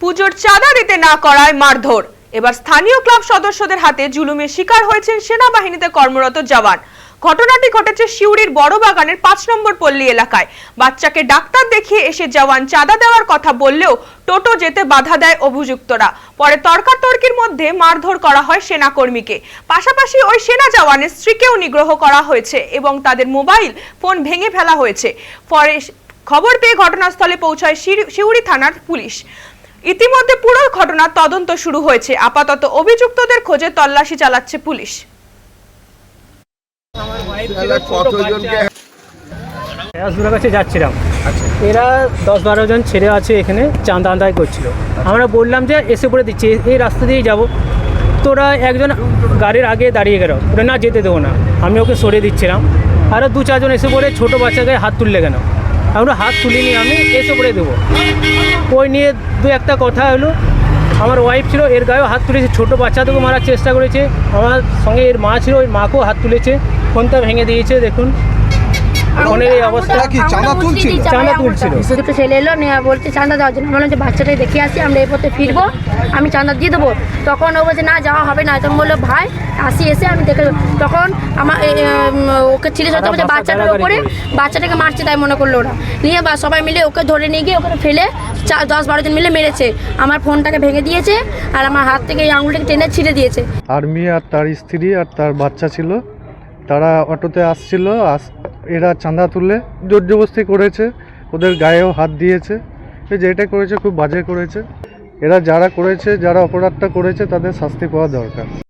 পুজোর চাঁদা দিতে না করায় মারধর। এবার স্থানীয় ক্লাব সদস্যদের হাতে জুলুমের শিকার হয়েছেন সেনাবাহিনীতে কর্মরত জওয়ান। ঘটনাটি ঘটেছে সিউড়ির বড় বাগানের পাঁচ নম্বর পল্লী এলাকায়। বাচ্চাকে ডাক্তার দেখিয়ে এসে জওয়ান চাঁদা দেওয়ার কথা বললেও টোটো যেতে বাধা দেয় অভিযুক্তরা। পরে তর্কাতর্কির মধ্যে মারধর করা হয় সেনাকর্মীকে। পাশাপাশি ওই সেনা জওয়ানের স্ত্রীকেও নিগ্রহ করা হয়েছে এবং তাদের মোবাইল ফোন ভেঙে ফেলা হয়েছে। পরে খবর পেয়ে ঘটনাস্থলে পৌঁছায় সিউড়ি থানার পুলিশ। ইতিমধ্যে পুরো ঘটনার তদন্ত শুরু হয়েছে। আপাতত অভিযুক্তদের খোঁজে তল্লাশি চালাচ্ছে পুলিশ। কাছে যাচ্ছিলাম। এরা দশ বারো জন ছেলে আছে এখানে চাঁদা আদায় করছিল। আমরা বললাম যে এসে পড়ে দিচ্ছি এই রাস্তা দিয়েই যাব। তোরা একজন গাড়ির আগে দাঁড়িয়ে গেল। ওরা না যেতে দেবো না। আমি ওকে সরিয়ে দিচ্ছিলাম। আরও দু চারজন এসে পড়ে ছোটো বাচ্চাকে হাত তুললে কেন? আমরা হাত তুলিনি আমি এসে পড়ে দেবো। ওই নিয়ে দু একটা কথা হলো। আমার ওয়াইফ ছিল, এর গায়েও হাত তুলেছে। ছোটো বাচ্চাদেরকে মারার চেষ্টা করেছে। আমার সঙ্গে এর মা ছিল ওই মাকেও হাত তুলেছে। ফোনটা ভেঙে দিয়েছে, দেখুন। ফোনের এই অবস্থা। কি চাঁদা তুলছিল? চাঁদা তুলছিল। দুটো ছেলে এলো নিয়ে বলছে চাঁদা দেওয়ার জন্য আমি যে বাচ্চাটাই দেখে আসি আমরা এই পথে ফিরবো আমি চাঁদা দিয়ে দেবো। তখন ও বলছে না যাওয়া হবে না। তখন বলল ভাই আসি এসে আমি দেখে তখন আমার ওকে ছেলে সাথে বলছে বাচ্চাটার ওপরে বাচ্চাটাকে মারছে তাই মনে করল ওরা। নিয়ে বা সবাই মিলে ওকে ধরে নিয়ে গিয়ে ওখানে ফেলে চার দশ বারো জন মিলে মেরেছে। আমার ফোনটাকে ভেঙে দিয়েছে আর আমার হাত থেকে এই আঙুলটাকে টেনে ছিঁড়ে দিয়েছে। আর্মি আর তার স্ত্রী আর তার বাচ্চা ছিল। তারা অটোতে আসছিল আস এরা চাঁদা তুলে জোর জবস্তি করেছে, ওদের গায়েও হাত দিয়েছে। যে যেটা করেছে, খুব বাজে করেছে। এরা যারা করেছে, যারা অপরাধটা করেছে, তাদের শাস্তি পাওয়া দরকার।